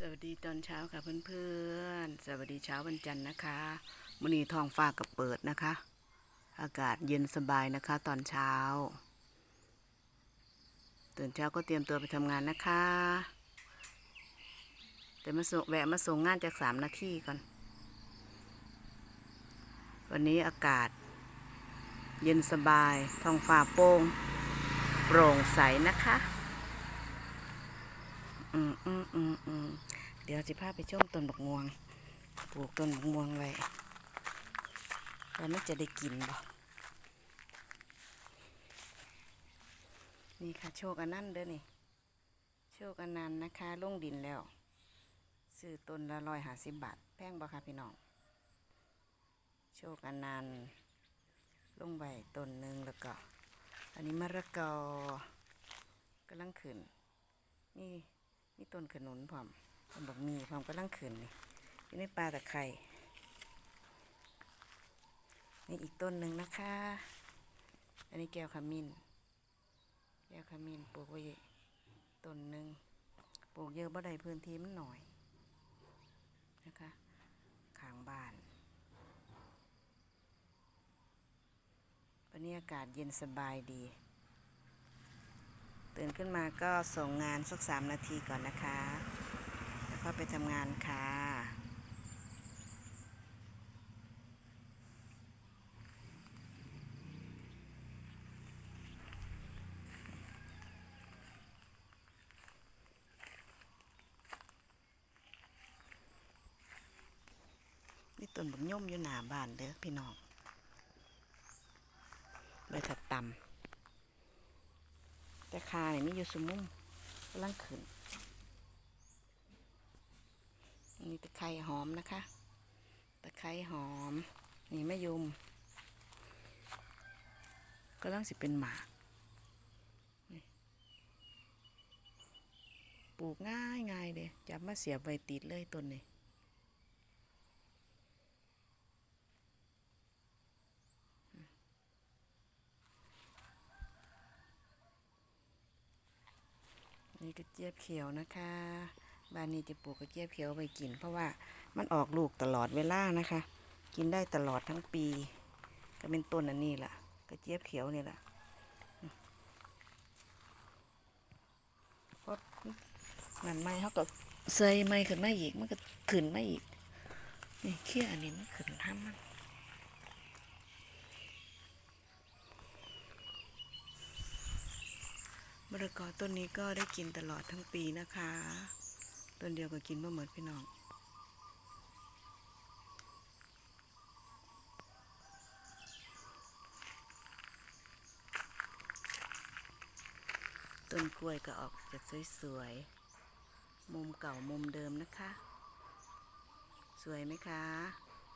สวัสดีตอนเช้าค่ะเพื่อนๆ สวัสดีเช้าวันจันทร์นะคะมื้อนี้ท้องฟ้ากับเปิดนะคะ อากาศเย็นสบายนะคะ ตอนเช้า ตื่นเช้าก็เตรียมตัวไปทำงานนะคะ แต่มาส่งแวะมาส่งงานจากสามนาทีก่อน วันนี้อากาศ เย็นสบาย ท้องฟ้าโปร่งโปร่งใสนะคะ อืมอืมอืมอืมเดี๋ยวจะพาไปชมต้นบักม่วง ปลูกต้นบักม่วงไว้แล้วมันจะได้กินบ่นี่ค่ะโชคอันนั้นเด้อนี่ โชคอันนั้นนะคะลงดินแล้วซื้อต้นละร้อยห้าสิบบาท แพงบ่คะพี่น้อง โชคอันนั้นลงใบต้นหนึ่งแล้วก็ อันนี้มะระกอกำลังขึ้นนี่ มีต้นขนุนพร้อมต้นบักมีพร้อมกำลังขึ้นนี่อยู่ในป่าตะไคร่นี่อีกต้นหนึ่งนะคะ อันนี้แก้วขมิ้น แก้วขมิ้นปลูกไว้ต้นหนึ่งปลูกเยอะบ่ได้พื้นที่มันหน่อยนะคะขางบ้านวันนี้อากาศเย็นสบายดี ตื่นขึ้นมาก็ส่งงานสักสามนาทีก่อนนะคะ แล้วก็ไปทำงานค่ะ นี่ต้นบักย่อมอยู่หน้าบ้านเด้อพี่น้องใบถัดต่ำ แต่คาเนี่ยมีอยู่สมุมกำลังขึ้นนี่ตะไคร้หอมนะคะ ตะไคร้หอม นี่แมะยุมกำลังสิเป็นหมากปลูกง่ายง่ายเลยจับมาเสียบใบติดเลยต้นนี้ กระเจี๊ยบเขียวนะคะบ้านนี้จะปลูกกระเจี๊ยบเขียวไปกิน เพราะว่ามันออกลูกตลอดเวลานะคะ กินได้ตลอดทั้งปี ก็เป็นต้นอันนี้แหละกระเจี๊ยบเขียวนี่แหละพราะงานไม้เขาก็เซยไม้ขึ้นมาอีกมันก็ขึ้นมาอีกนี่เขี้ยอันนี้มันขึ้นทำมัน มะละกอต้นนี้ก็ได้กินตลอดทั้งปีนะคะ ต้นเดียวก็กินบ่หมดพี่น้องต้นกล้วยก็ออกจะสวยๆ มุมเก่ามุมเดิมนะคะ สวยไหมคะ